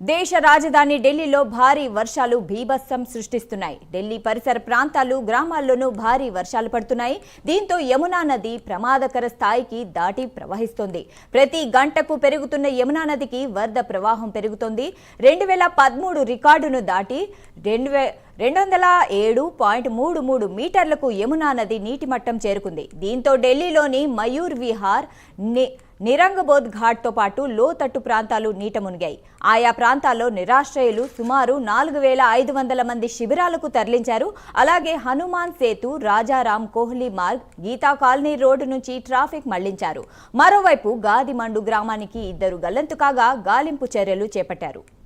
దేశ రాజధాని ఢిల్లీలో భారీ వర్షాలు భీభత్సం సృష్టిస్తున్నాయి. ఢిల్లీ పరిసర ప్రాంతాలు గ్రామాల్లోనూ భారీ వర్షాలు పడుతున్నాయి. దీంతో యమునా నది ప్రమాదకర స్థాయికి దాటి ప్రవహిస్తోంది. ప్రతి గంటకు పెరుగుతున్న యమునా నదికి వరద ప్రవాహం పెరుగుతోంది. రెండు వేల పదమూడు రికార్డును దాటి రెండు వే రెండు వందల ఏడు పాయింట్ మూడు మూడు మీటర్లకు యమునా నది నీటి మట్టం చేరుకుంది. దీంతో ఢిల్లీలోని మయూర్ విహార్ని నిరంగబోధ్ ఘాట్తో పాటు లోతట్టు ప్రాంతాలు నీట మునిగాయి. ఆయా ప్రాంతాల్లో నిరాశ్రయులు సుమారు నాలుగు వేల ఐదు వందల మంది శిబిరాలకు తరలించారు. అలాగే హనుమాన్ సేతు రాజారాం కోహ్లీ మార్గ్ గీతా కాలనీ రోడ్డు నుంచి ట్రాఫిక్ మళ్ళించారు. మరోవైపు గాదిమండు గ్రామానికి ఇద్దరు గల్లంతు కాగా గాలింపు చర్యలు చేపట్టారు.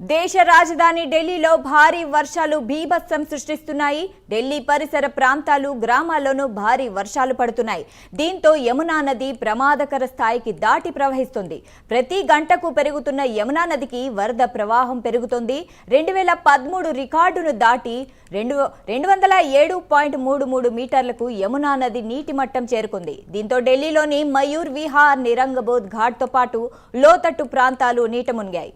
దేశ రాజధాని ఢిల్లీలో భారీ వర్షాలు బీభత్సం సృష్టిస్తున్నాయి. ఢిల్లీ పరిసర ప్రాంతాలు గ్రామాల్లోనూ భారీ వర్షాలు పడుతున్నాయి. దీంతో యమునా నది ప్రమాదకర స్థాయికి దాటి ప్రవహిస్తుంది. ప్రతి గంటకు పెరుగుతున్న యమునా నదికి వరద ప్రవాహం పెరుగుతుంది. రెండు వేల పదమూడు రికార్డును దాటి రెండు రెండు వందల ఏడు పాయింట్ మూడు మూడు మీటర్లకు యమునా నది నీటి మట్టం చేరుకుంది. దీంతో ఢిల్లీలోని మయూర్ విహార్ నిరంగబోధ్ ఘాట్తో పాటు లోతట్టు ప్రాంతాలు నీట మునిగాయి.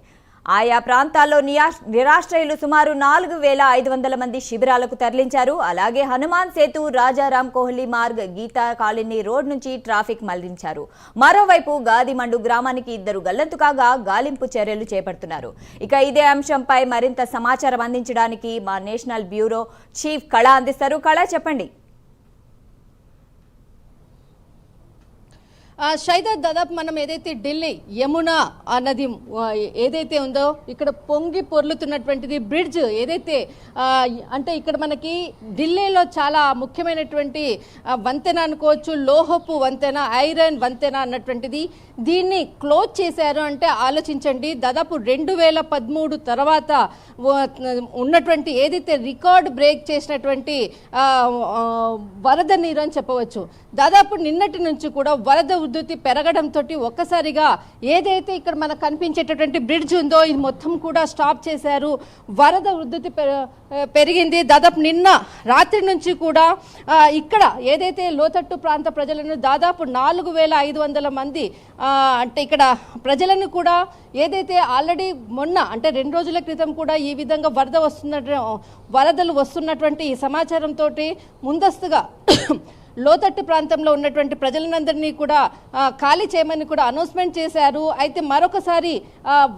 ఆయా ప్రాంతాల్లో నిరాశ్రయులు సుమారు నాలుగు వేల ఐదు వందల మంది శిబిరాలకు తరలించారు. అలాగే హనుమాన్ సేతు రాజారాం కోహ్లీ మార్గ్ గీతా కాలనీ రోడ్ నుంచి ట్రాఫిక్ మళ్ళించారు. మరోవైపు గాదిమండు గ్రామానికి ఇద్దరు గల్లంతు కాగా గాలింపు చర్యలు చేపడుతున్నారు. ఇక ఇదే అంశంపై మరింత సమాచారం అందించడానికి మా నేషనల్ బ్యూరో చీఫ్ కళ అందిస్తారు. కళ చెప్పండి. షైదా దాదాపు మనం ఏదైతే ఢిల్లీ యమున అన్నది ఏదైతే ఉందో ఇక్కడ పొంగి పొర్లుతున్నటువంటిది బ్రిడ్జ్ ఏదైతే అంటే ఇక్కడ మనకి ఢిల్లీలో చాలా ముఖ్యమైనటువంటి వంతెన అనుకోవచ్చు లోహపు వంతెన ఐరన్ వంతెన అన్నటువంటిది. దీన్ని క్లోజ్ చేశారు అంటే ఆలోచించండి దాదాపు రెండు వేల పదమూడు తర్వాత ఉన్నటువంటి ఏదైతే రికార్డ్ బ్రేక్ చేసినటువంటి వరద నీరు అని చెప్పవచ్చు. దాదాపు నిన్నటి నుంచి కూడా వరద ఉధృతి పెరగడంతో ఒక్కసారిగా ఏదైతే ఇక్కడ మనకు కనిపించేటటువంటి బ్రిడ్జ్ ఉందో ఇది మొత్తం కూడా స్టాప్ చేశారు. వరద ఉధృతి పెరిగింది. దాదాపు నిన్న రాత్రి నుంచి కూడా ఇక్కడ ఏదైతే లోతట్టు ప్రాంత ప్రజలను దాదాపు నాలుగు వేల ఐదు వందల మంది అంటే ఇక్కడ ప్రజలను కూడా ఏదైతే ఆల్రెడీ మొన్న అంటే రెండు రోజుల క్రితం కూడా ఈ విధంగా వరద వస్తున్న వరదలు వస్తున్నటువంటి ఈ సమాచారంతో ముందస్తుగా లోతట్టు ప్రాంతంలో ఉన్నటువంటి ప్రజలందరినీ కూడా ఖాళీ చేయమని కూడా అనౌన్స్మెంట్ చేశారు. అయితే మరొకసారి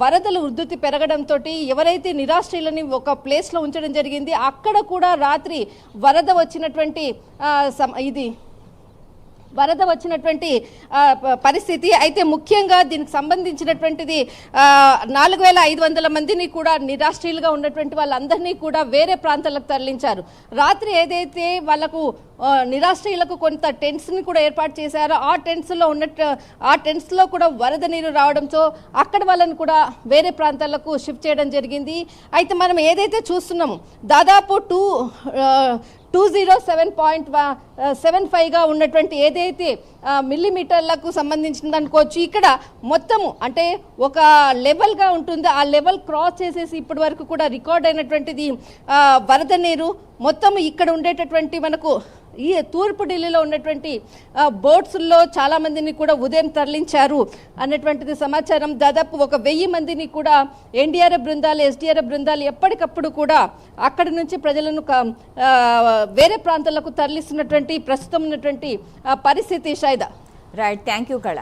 వరదలు ఉధృతి పెరగడంతో ఎవరైతే నిరాశ్రయులని ఒక ప్లేస్లో ఉంచడం జరిగింది అక్కడ కూడా రాత్రి వరద వచ్చినటువంటి సమ- ఇది వరద వచ్చినటువంటి పరిస్థితి. అయితే ముఖ్యంగా దీనికి సంబంధించినటువంటిది నాలుగు వేల ఐదు వందల మందిని కూడా నిరాశ్రయులుగా ఉన్నటువంటి వాళ్ళందరినీ కూడా వేరే ప్రాంతాలకు తరలించారు. రాత్రి ఏదైతే వాళ్ళకు ఆ, నిరాశ్రయులకు కొంత టెంట్స్ని కూడా ఏర్పాటు చేశారో ఆ టెంట్స్లో ఉన్నట్టు ఆ టెంట్స్లో కూడా వరద నీరు రావడంతో అక్కడ వాళ్ళని కూడా వేరే ప్రాంతాలకు షిఫ్ట్ చేయడం జరిగింది. అయితే మనం ఏదైతే చూస్తున్నాము దాదాపు two two zero seven point seven ఫైవ్గా ఉన్నటువంటి ఏదైతే మిల్లీమీటర్లకు సంబంధించింది అనుకోవచ్చు ఇక్కడ మొత్తము అంటే ఒక లెవెల్గా ఉంటుంది. ఆ లెవెల్ క్రాస్ చేసేసి ఇప్పటి వరకు కూడా రికార్డ్ అయినటువంటిది వరద నీరు. మొత్తం ఇక్కడ ఉండేటటువంటి మనకు ఈ తూర్పు ఢిల్లీలో ఉన్నటువంటి బోట్స్లో చాలా మందిని కూడా ఉదయం తరలించారు అన్నటువంటిది సమాచారం. దాదాపు ఒక వెయ్యి మందిని కూడా ఎన్డీఆర్ఎఫ్ బృందాలు ఎస్డీఆర్ఎఫ్ బృందాలు ఎప్పటికప్పుడు కూడా అక్కడి నుంచి ప్రజలను వేరే ప్రాంతాలకు తరలిస్తున్నటువంటి ప్రస్తుతం ఉన్నటువంటి పరిస్థితి షైదా. రైట్ థ్యాంక్ యూ కళ